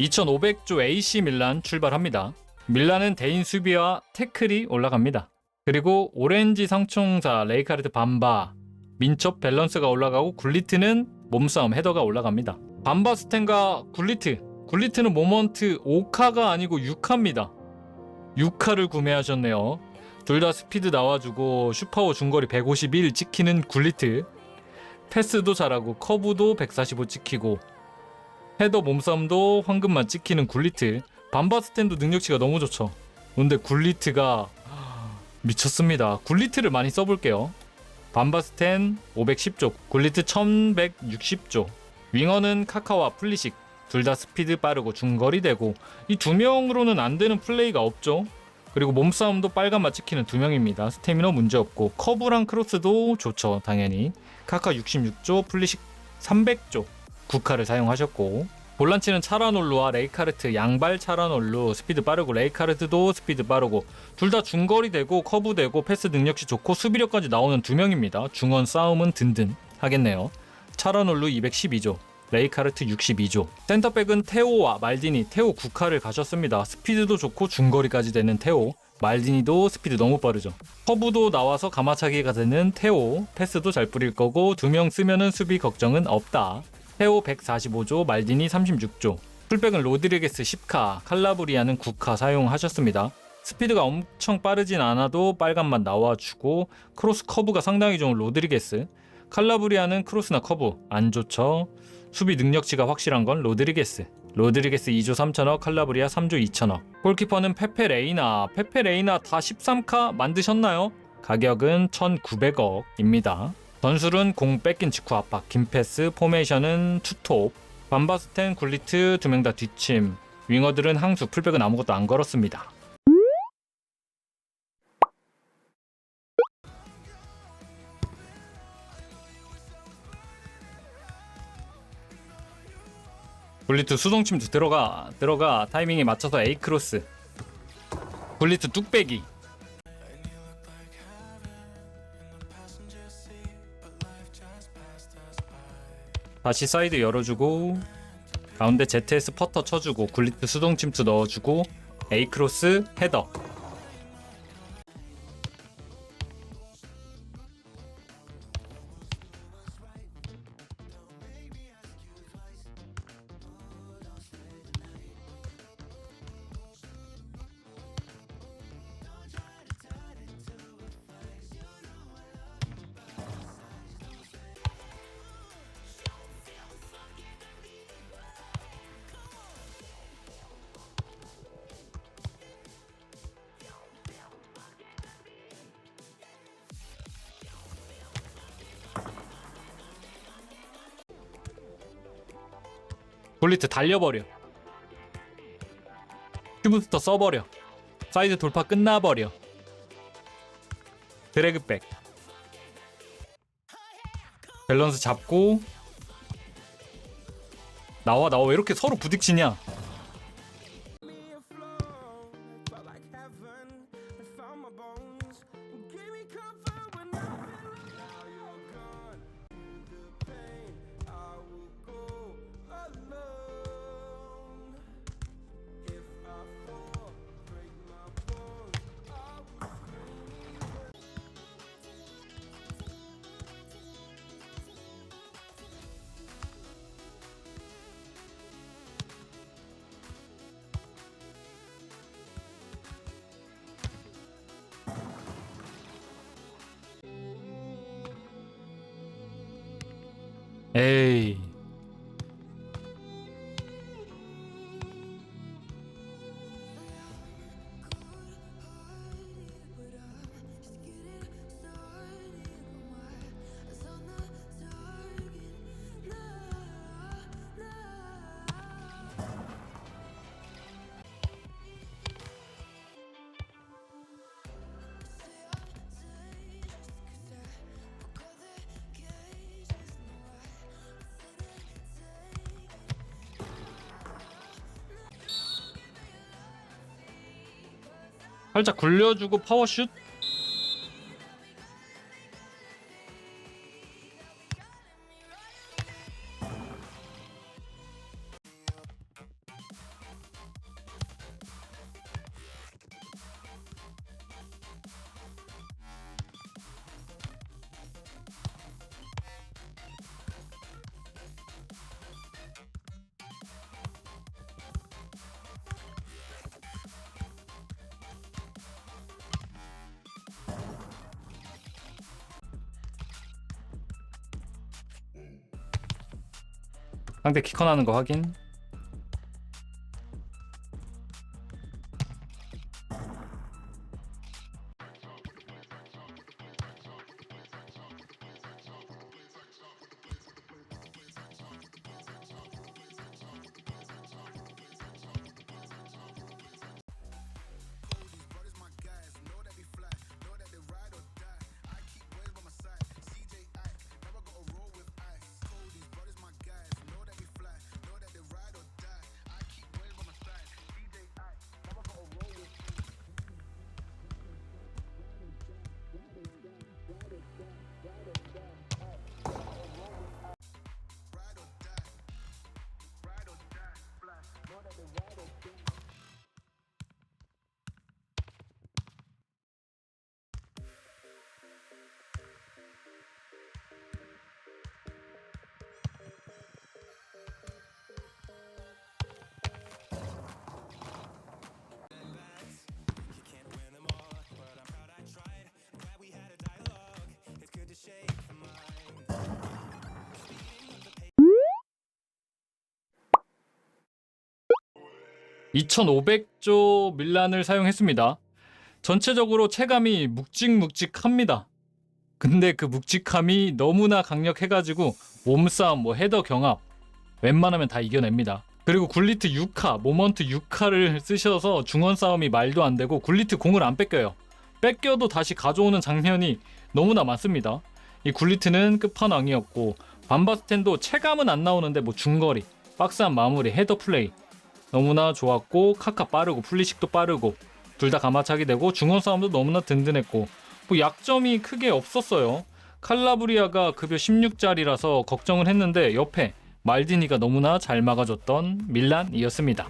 2500조 AC 밀란 출발합니다. 밀란은 대인 수비와 태클이 올라갑니다. 그리고 오렌지 상총사 레이카르트 밤바 민첩 밸런스가 올라가고 굴리트는 몸싸움 헤더가 올라갑니다. 밤바 스텐과 굴리트 굴리트는 모먼트 5카가 아니고 6카입니다. 6카를 구매하셨네요. 둘 다 스피드 나와주고 슈퍼워 중거리 151 찍히는 굴리트 패스도 잘하고 커브도 145 찍히고 헤더 몸싸움도 황금만 찍히는 굴리트 밤바 스탠도 능력치가 너무 좋죠. 근데 굴리트가 미쳤습니다. 굴리트를 많이 써볼게요. 밤바 스탠 510조, 굴리트 1160조. 윙어는 카카와 플리식 둘 다 스피드 빠르고 중거리 되고 이 두 명으로는 안 되는 플레이가 없죠. 그리고 몸싸움도 빨간맛 찍히는 두 명입니다. 스태미너 문제 없고 커브랑 크로스도 좋죠. 당연히 카카 66조, 플리식 300조. 국카를 사용하셨고 볼란치는 차라놀루와 레이카르트 양발 차라놀루 스피드 빠르고 레이카르트도 스피드 빠르고 둘 다 중거리 되고 커브 되고 패스 능력치 좋고 수비력까지 나오는 두 명입니다. 중원 싸움은 든든 하겠네요. 차라놀루 212조 레이카르트 62조 센터백은 테오와 말디니 테오 국카를 가셨습니다. 스피드도 좋고 중거리까지 되는 테오 말디니도 스피드 너무 빠르죠. 커브도 나와서 가마차기가 되는 테오 패스도 잘 뿌릴 거고 두 명 쓰면은 수비 걱정은 없다. 테오 145조, 말디니 36조. 풀백은 로드리게스 10카, 칼라브리아는 9카 사용하셨습니다. 스피드가 엄청 빠르진 않아도 빨간맛 나와주고 크로스 커브가 상당히 좋은 로드리게스. 칼라브리아는 크로스나 커브 안 좋죠. 수비 능력치가 확실한 건 로드리게스. 로드리게스 2조 3천억, 칼라브리아 3조 2천억. 골키퍼는 페페 레이나. 페페 레이나 다 13카 만드셨나요? 가격은 1,900억입니다. 전술은 공 뺏긴 직후 압박, 김패스, 포메이션은 투톱, 반바스텐, 굴리트 두 명다 뒷침, 윙어들은 항수, 풀백은 아무것도 안 걸었습니다. 굴리트 수동침투 들어가 들어가 타이밍에 맞춰서 A 크로스. 굴리트 뚝배기 다시 사이드 열어주고 가운데 ZS 퍼터 쳐주고 굴리트 수동 침투 넣어주고 A 크로스 헤더 굴리트 달려버려. 큐브스터 써버려. 사이드 돌파 끝나버려. 드래그백. 밸런스 잡고. 나와 나와. 왜 이렇게 서로 부딪히냐 에 살짝 굴려주고 파워슛 상대 키커 나는 거 확인. (2500조) 밀란을 사용했습니다. 전체적으로 체감이 묵직묵직합니다. 근데 그 묵직함이 너무나 강력해가지고 몸싸움 뭐 헤더 경합 웬만하면 다 이겨냅니다. 그리고 굴리트 6카 모먼트 6카를 쓰셔서 중원 싸움이 말도 안 되고 굴리트 공을 안 뺏겨요. 뺏겨도 다시 가져오는 장면이 너무나 많습니다. 이 굴리트는 끝판왕이었고 반바스텐도 체감은 안 나오는데 뭐 중거리 박스한 마무리 헤더 플레이 너무나 좋았고 카카 빠르고 플리식도 빠르고 둘 다 가마차기 되고 중원 싸움도 너무나 든든했고 뭐 약점이 크게 없었어요. 칼라브리아가 급여 16짜리라서 걱정을 했는데 옆에 말디니가 너무나 잘 막아줬던 밀란이었습니다.